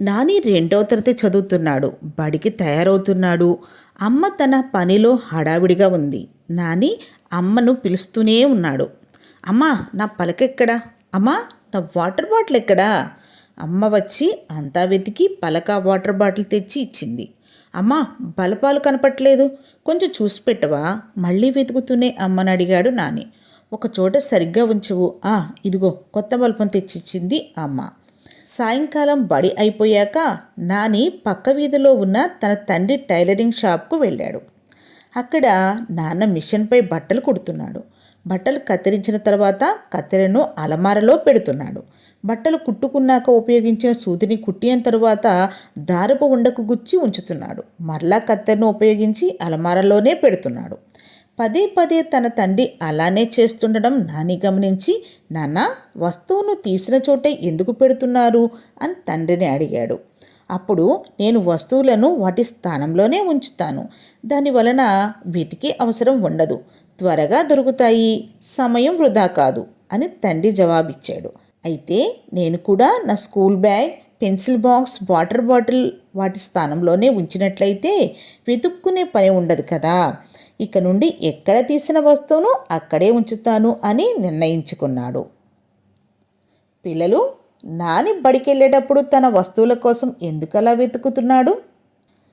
నాని రెండవ తరగతి చదువుతున్నాడు. బడికి తయారవుతున్నాడు. అమ్మ తన పనిలో హడావిడిగా ఉంది. నాని అమ్మను పిలుస్తూనే ఉన్నాడు. అమ్మా నా పలకెక్కడా? అమ్మా నా వాటర్ బాటిల్ ఎక్కడా అమ్మ వచ్చి అంతా వెతికి పలక వాటర్ బాటిల్ తెచ్చి ఇచ్చింది. అమ్మా బలపాలు కనపట్లేదు. కొంచెం చూసి పెట్టవా? మళ్ళీ వెతుకుతూనే అమ్మని అడిగాడు నాని. ఒక చోట సరిగ్గా ఉంచవు. ఆ ఇదిగో కొత్త బల్పం తెచ్చిచ్చింది అమ్మ. సాయంకాలం బడి అయిపోయాక నాని పక్క వీధిలో ఉన్న తన తండ్రి టైలరింగ్ షాప్కు వెళ్ళాడు. అక్కడ నాన్న మిషన్పై బట్టలు కుడుతున్నాడు. బట్టలు కత్తిరించిన తర్వాత కత్తెరను అలమారలో పెడుతున్నాడు. బట్టలు కుట్టుకున్నాక ఉపయోగించిన సూదిని కుట్టిన తరువాత దారపు ఉండకు గుచ్చి ఉంచుతున్నాడు. మరలా కత్తెరను ఉపయోగించి అలమారలోనే పెడుతున్నాడు. పదే పదే తన తండ్రి అలానే చేస్తుండడం నాని గమనించి నాన్న వస్తువును తీసిన చోటే ఎందుకు పెడుతున్నారు? అని తండ్రిని అడిగాడు. అప్పుడు నేను వస్తువులను వాటి స్థానంలోనే ఉంచుతాను. దాని వలన వెతికే అవసరం ఉండదు. త్వరగా దొరుకుతాయి. సమయం వృధా కాదు. అని తండ్రి జవాబిచ్చాడు. అయితే నేను కూడా నా school bag pencil box water bottle వాటి స్థానంలోనే ఉంచినట్లయితే వెతుక్కునే పని ఉండదు కదా. ఇక నుండి ఎక్కడ తీసిన వస్తువును అక్కడే ఉంచుతాను అని నిర్ణయించుకున్నాడు. పిల్లలు నాని బడికెళ్ళేటప్పుడు తన వస్తువుల కోసం ఎందుకలా వెతుకుతున్నాడు?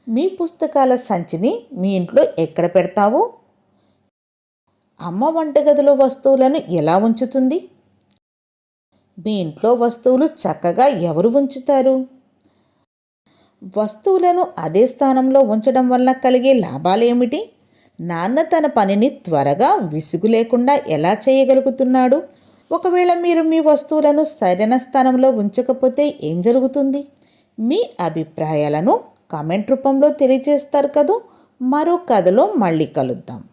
మీ పుస్తకాల సంచిని మీ ఇంట్లో ఎక్కడ పెడతావు? అమ్మ వంటగదిలో వస్తువులను ఎలా ఉంచుతుంది? మీ ఇంట్లో వస్తువులు చక్కగా ఎవరు ఉంచుతారు? వస్తువులను అదే స్థానంలో ఉంచడం వల్ల కలిగే లాభాలేమిటి? నాన్న తన పనిని త్వరగా విసుగు లేకుండా ఎలా చేయగలుగుతున్నాడు? ఒకవేళ మీరు మీ వస్తువులను సరైన స్థానంలో ఉంచకపోతే ఏం జరుగుతుంది? మీ అభిప్రాయాలను కామెంట్ రూపంలో తెలియజేస్తారు కదూ? మరో కథలో మళ్ళీ కలుద్దాం.